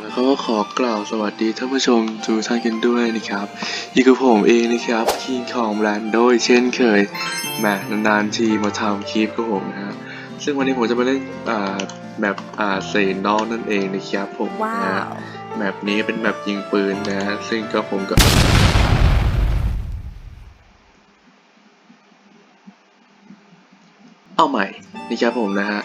แล้วก็ขอกล่าวสวัสดีท่านผู้ชมทุกท่านกันด้วยนะครับอยู่กับผมเองนะครับคิงของแบรนด์โดยเช่นเคยแหมนานๆทีมาทำคลิปกับผมนะฮะซึ่งวันนี้ผมจะมาเล่นอ่าแบบอ่าเซนอลนั่นเองนะครับผมนะฮะ Wow. แมปนี้เป็นแมปยิงปืนนะฮะซึ่งก็ผมก็เอาใหม่นะครับผมนะฮะ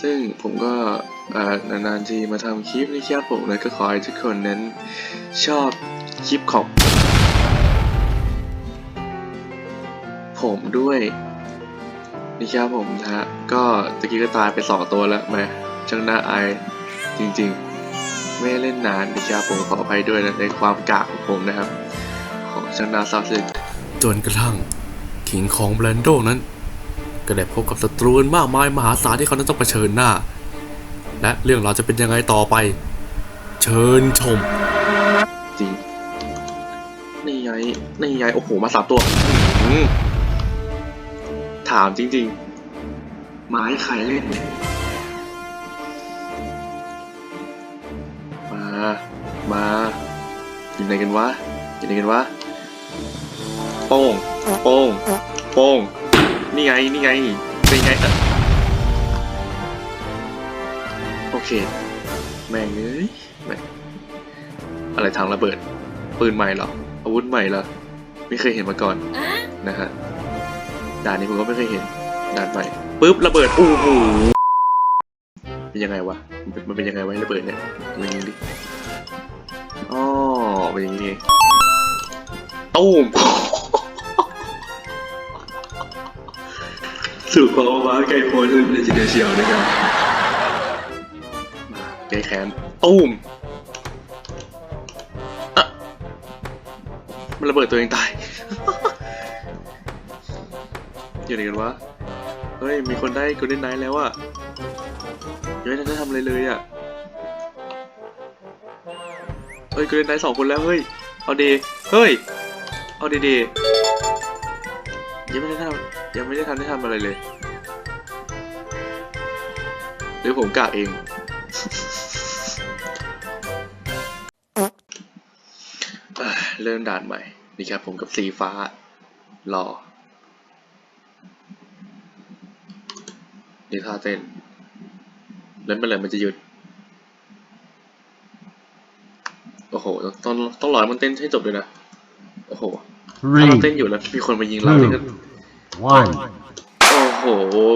ซึ่งผมก็เอ่อ นานๆทีมาทำคลิปนะครับผมแล้วก็ขอให้ทุกคนนั้นชอบคลิปของ ผมด้วยนะครับผมนะฮะก็ตะกี้ก็ตายไปสองตัวแล้วแม่ช่างน่าอายจริงๆ ไม่เล่นนานนะครับผมขออภัยด้วยนะในความกากของผมนะครับ ของช่างน่าเศร้าซึ้งจนกระทั่งขิงของแบรนโดนั้น ก็ได้พบกับศัตรูมากมายมหาศาลที่เขานั้นต้องเผชิญหน้า และเรื่องราวจะเป็นยังไงต่อไป เชิญชมจริงนี่ไงนี่ไงโอ้โหมาสามตัวถามจริง ๆ ไม้ใครเล่นมา มาอยู่ไหนกันวะอยู่ไหนกันวะโป้งโป้งโป้งนี่ไง นี่ไง เป็นไง เอ่อโอเคแม่งเอ้ยแม่งอะไรทางระเบิด ปืนใหม่เหรอ อาวุธใหม่เหรอ ไม่เคยเห็นมาก่อนนะฮะด่านนี้ผมก็ไม่เคยเห็นด่านใหม่ปุ๊บระเบิดโอ้โหเป็นยังไงวะมันเป็นมันเป็นยังไงวะระเบิดเนี่ยมันอย่างนี้ดิอ๋อเป็นอย่างนี้เองตู้มสู่ความว้าไกลโพ้นเลยทีเดียวเชียวนะครับมา แก้แค้นตู้มมันระเบิดตัวเองตาย อยู่ไหนกันวะ เฮ้ย มีคนได้กูได้ไนท์แล้วอะยังไม่ทันได้ทำอะไรเลยอะเฮ้ยกูได้ไนท์สองคนแล้วเฮ้ย เอาดีเฮ้ย เอาดีดียังไม่ได้ทำยังไม่ได้ทันได้ทำอะไรเลย หรือผมกะเอง เริ่มด่านใหม่ นี่ครับผมกับสีฟ้า รอนี่ท่าเต้น แล้วเมื่อไหร่มันจะหยุด โอ้โห ต้องต้องรอให้มันเต้นให้จบเลยนะ โอ้โห ถ้าเราเต้น Three, อยู่แล้ว มีคนมายิงเรานี่ก็ two, one. โอ้โห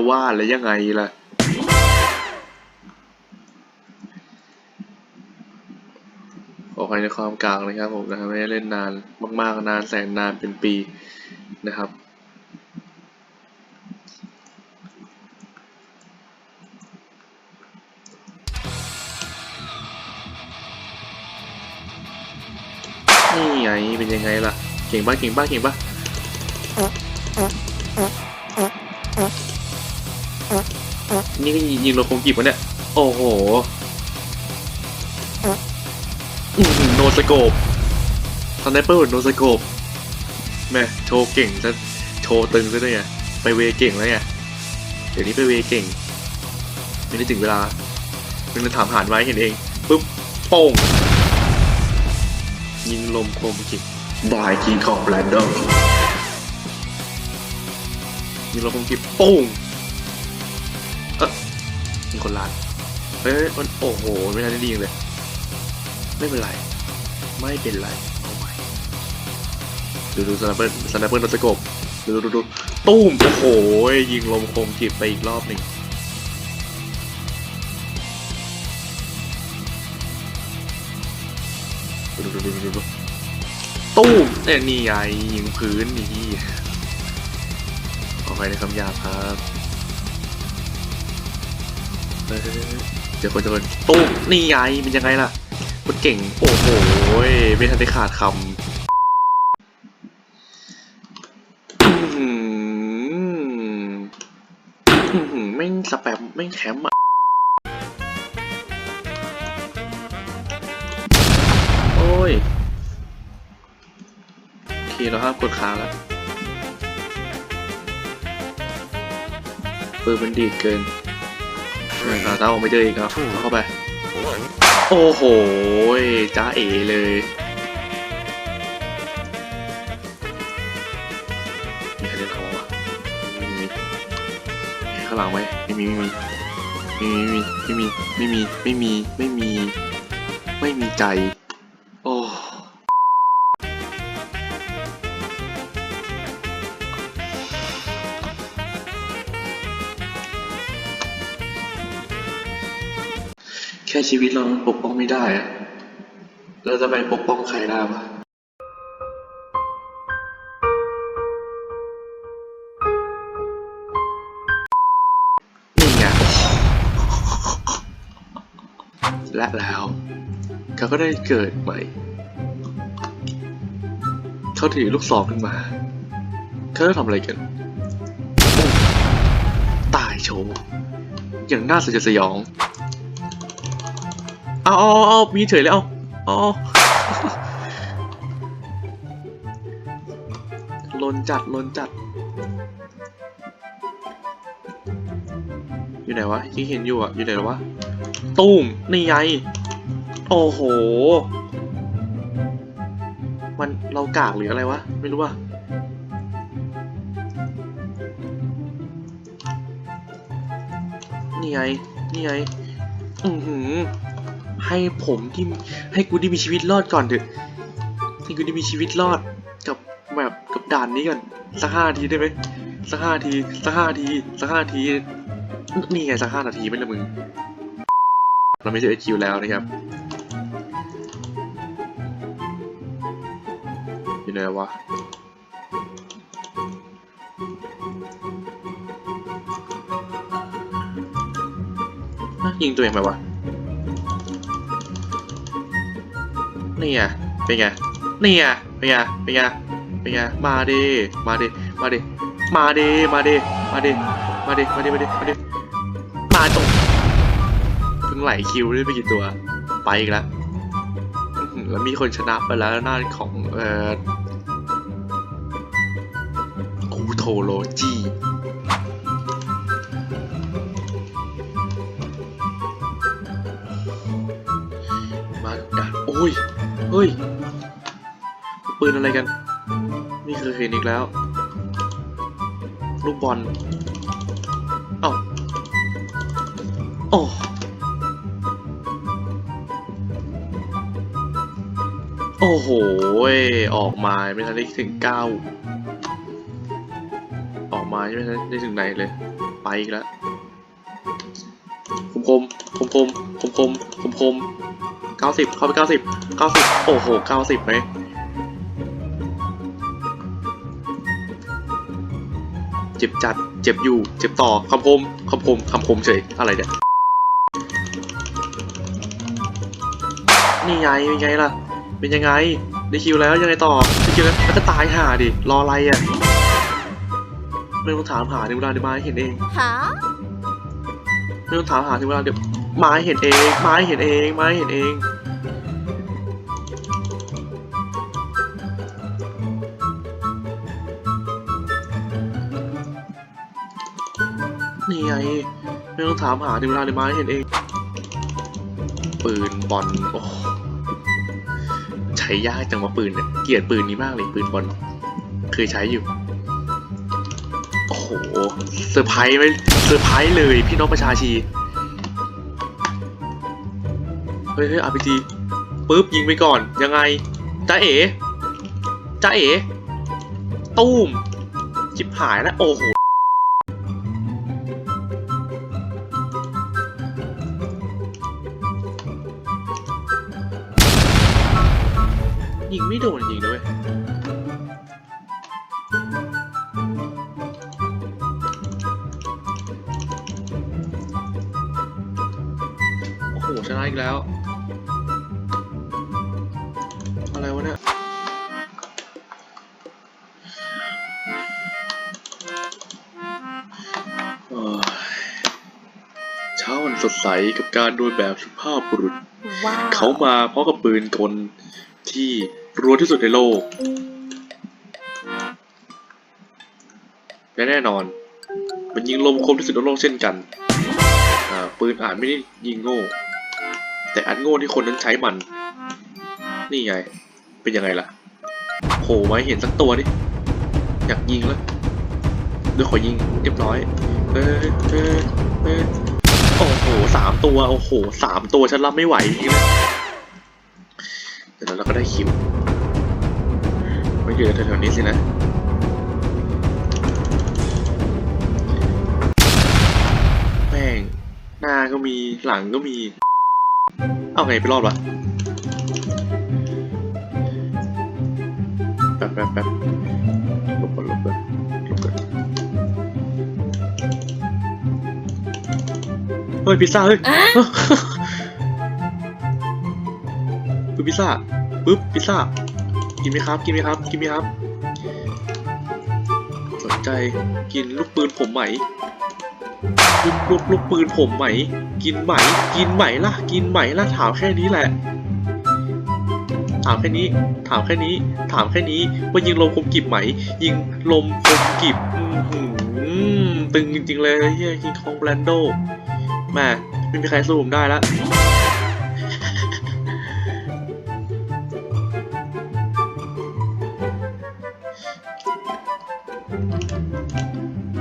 ว่าแล้วยังไงล่ะ ออภัยในความกลางนะครับผมนะครับไม่ได้เล่นนานมากๆนานแสนนานเป็นปีนะครับนี่ไงเป็นยังไงล่ะ เก่งป่ะเก่งป่ะเก่งป่ะนี่ก็ยิงโลโคงกิบวะเนี่ย โอ้โห สโกปสไนเปอร์โนสโกปแม่โชว์เก่งซะโชว์ตึงซะด้วยไงไปเวเก่งแล้วไงเดี๋ยวนี้ไปเวเก่งไม่ได้ถึงเวลาเป็นมาถามหานไว้เห็นเองปุ๊บโป้งยิงลมคมกิบบายกีของแบรนดอนยิงลมคมกิบโป้งมีคนร้านเอ้ยมันโอ้โหไม่ทันได้ดีเลย ไม่เป็นไร ไม่เป็นไรเอาใหม่ดูดูสไนเปอร์สไนเปอร์นอตสโกปดูดูดูตุ้มโอ้โหยิงลมคมกิบไปอีกรอบหนึ่งดูดูดูดูดูดูตุ้มเนี่ยนี่ไงยิงพื้นนี่ขอไปในคำหยาบครับเฮ้ยเจอคนเจอคนตุ้มนี่ไงเป็นยังไงล่ะ คนเก่ง โอ้โหไม่ทันได้ขาดคำอื้อหืออื้อหือแม่สแปมแม่แคมป์อะโอ้ยโอเคเราห้ามกดค้างแล้วปืนมันดีดเกินเออถ้าออกไม่เจออีกเอาเอาเข้าไป โอ้โหจ้าเอเลย มีใครเล่นเขาวะไม่มีข้างหลังไว้ไม่มีไม่มี ไม่มี ไม่มี ไม่มี ไม่มี ไม่มี ไม่มีใจ ค่ชีวิตเรามันปกป้องไม่ได้อะเราจะไปปกป้องใครได้วะนี่ไงและแล้วเขาก็ได้เกิดใหม่ เขาถือลูกศรขึ้นมา เขาจะทำอะไรกัน ตายโชว์อย่างน่าสยดสยอง เอาเอาเอาเอมีเฉยเลยเอาเอาลนจัดลนจัด อยู่ไหนวะที่เห็นอยู่อะอยู่ไหนวะตุ้มนี่ไงโอ้โห มันเรากากหรืออะไรวะ ไม่รู้ว่ะนี่ไง นี่ไง อือหือ ให้ผมที่ให้กูได้มีชีวิตรอดก่อนเถอะให้กูได้มีชีวิตรอดกับแบบกับด่านนี้ก่อนสักห้าทีได้ไหมสักห้าทีสักห้าทีสักห้าทีนี่ไงสักห้านาทีไม่ละมึงเราไม่เจอคิวแล้วนะครับอยู่ไหนวะยิงตัวเองไปวะ นี่ไงเป็นไงนี่ไงเป็นไงเป็นไงเป็นไงมาดิมาดิมาดิมาดิมาดิมาดิมาดิมาดิมาดิมาดิมาตรงเพิ่งไหลคิวได้ไปกี่ตัว ไปอีกแล้วแล้วมีคนชนะไปแล้วหน้าของเอ่อกูโทโลจีมากัดักโอ้ย เฮ้ย ปืนอะไรกัน นี่เคยเห็นอีกแล้ว ลูกบอลเอ้าโอ้โอ้โห ออกมาไม่ทันได้ถึงเก้าออกมาไม่ทันได้ถึงไหนเลย ไปอีกแล้ว คมคมคมคมคมคมคมคมเก้าสิบเข้าไปเก้าสิบเก้าสิบโอ้โหเก้าสิบไหมเจ็บจัด เจ็บอยู่ เจ็บต่อคำคมคำคมคำคมเฉย อะไรเนี่ย นี่ไงเป็นไงล่ะ เป็นยังไง ได้คิวแล้วยังไงต่อ ได้คิวแล้วแล้วก็ตายห่าดิ รออะไรอะไม่ต้องถามหาถึงเวลาเดียวมาเห็นเอง Huh? ไม่ต้องถามหาถึงเวลาเดี๋ยวมาให้เห็นเองมาให้เห็นเองมาให้เห็นเองนี่ไงไม่ต้องถามหาถึงเวลาเดี๋ยวมาให้เห็นเอง ปืนบอลโอ้ใช้ยากจังวะปืนเนี่ยเกลียดปืนนี้มากเลยปืนบอลเคยใช้อยู่ เซอร์ไพรส์ไหมเซอร์ไพรส์เลยพี่น้องประชาชี เฮ้ยเฮ้ยอาร์พีจีปุ๊บยิงไปก่อนยังไงจ้าเอ๋จ้าเอ๋ตู้มจิบหายแล้วโอ้โหยิงไม่โดนจริงด้วย ชนะอีกแล้ว อะไรวะเนี่ยโอ้ยเช้าวันสดใสกับการโดนแบบสุภาพบุรุษ Wow. เขามาพร้อมกับปืนกลที่รัวที่สุดในโลก และแน่นอน มันยิงลมคมที่สุดในโลกเช่นกันอ่าปืนอาจไม่ได้ยิงโง่ แต่อันโง่ที่คนนั้นใช้มัน นี่ไง เป็นยังไงล่ะโผล่มาให้เห็นสักตัวดิอยากยิงแล้วเดี๋ยวขอยิงเรียบร้อยเออเออเออโอ้โหสามตัวโอ้โหสามตัวฉันรับไม่ไหวจริงเดี๋ยวเราก็ได้คิวมาอยู่แถวๆนี้สินะแม่งหน้าก็มีหลังก็มี เอาไงไปรอดวะแป๊บแป๊บแป๊บหลบก่อนหลบก่อนหลบก่อนเฮ้ยพิซซ่าเฮ้ยปึ๊บพิซซ่าปึ๊บพิซซ่ากินไหมครับ กินไหมครับ กินไหมครับ สนใจกินลูกปืนผมไหม ลูกลูกลูกปืนผมไหม กินไหม กินไหมล่ะ กินไหมล่ะ ถามแค่นี้แหละ ถามแค่นี้ ถามแค่นี้ ถามแค่นี้ ว่ายิงลมคมกิบไหม ยิงลมคมกิบหือตึงจริงๆเลยเฮียคิงคองแบรนโดแม่ไม่มีใครสู้ผมได้แล้ว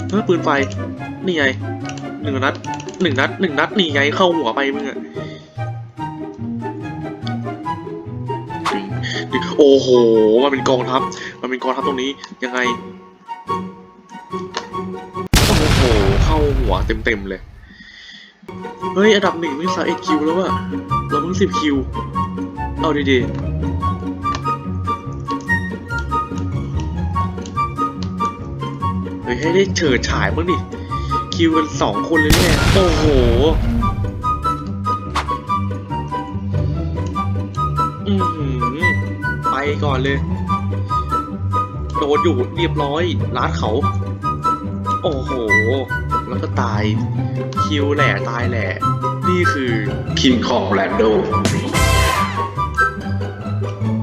เออปืนไฟ นี่ไง หนึ่งนัดหนึ่งนัดหนึ่งนัดหนีไงเข้าหัวไปมึงอะโอ้โห มันเป็นกองทัพ มันเป็นกองทัพตรงนี้ยังไง โอ้โห เข้าหัวเต็มๆเลย เฮ้ย อันดับหนึ่งมึงสาเอ็ดคิวแล้วอะเราเพิ่งสิบคิว เอาดีๆ เฮ้ย ให้ได้เฉิดฉายบ้างดิ คิวกันสองคนเลยเนี่ยโอ้โหอือหือไปก่อนเลย โดนอยู่เรียบร้อยลัดเขา โอ้โห แล้วก็ตาย คิวแหล่ตายแหล่ นี่คือคิงของแลนโด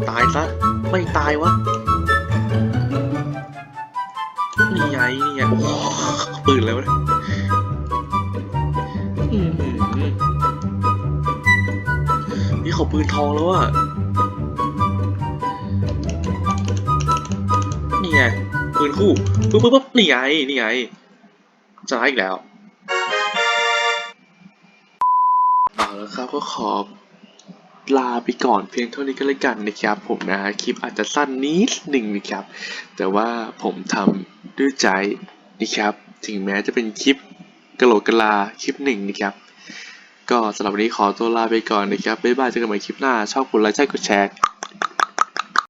ตายซะ ไม่ตายวะนี่ไงนี่ไงโอ้โหปืนแล้วะเนี่ยอื้อหือ นี่เขาปืนทองแล้วอะนี่ไง ปืนคู่ปุ๊บปุ๊บปุ๊บนี่ไง นี่ไงจะร้ายอีกแล้วเอาล้วครับก็ขอลาไปก่อนเพียงเท่านี้ก็แล้วกันนะครับ ผมนะฮะคลิปอาจจะสั้นนิดหนึ่งนะครับ แต่ว่าผมทำด้วยใจนะครับ ถึงแม้จะเป็นคลิป กะโหลกกะลาคลิปหนึ่งนะครับ ก็สำหรับวันนี้ขอตัวลาไปก่อนนะครับ บ๊ายบายเจอกันใหม่คลิปหน้า ชอบกดไลค์ใช่กดแชร์